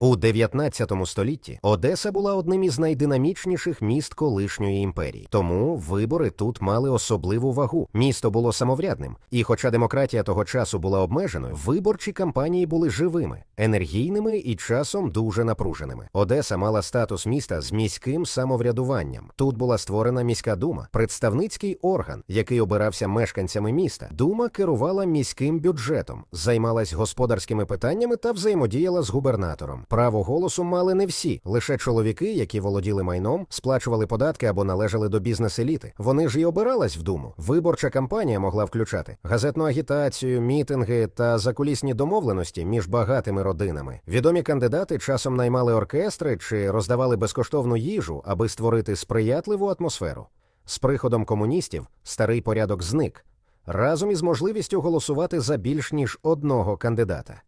У 19 столітті Одеса була одним із найдинамічніших міст колишньої імперії, тому вибори тут мали особливу вагу. Місто було самоврядним, і, хоча демократія того часу була обмеженою, виборчі кампанії були живими, енергійними і часом дуже напруженими. Одеса мала статус міста з міським самоврядуванням. Тут була створена міська дума, представницький орган, який обирався мешканцями міста. Дума керувала міським бюджетом, займалась господарськими питаннями та взаємодіяла з губернатором. Право голосу мали не всі, лише чоловіки, які володіли майном, сплачували податки або належали до бізнес-еліти. Вони ж і обирались в думу. Виборча кампанія могла включати газетну агітацію, мітинги та закулісні домовленості між багатими родинами. Відомі кандидати часом наймали оркестри чи роздавали безкоштовну їжу, аби створити сприятливу атмосферу. З приходом комуністів старий порядок зник разом із можливістю голосувати за більш ніж одного кандидата.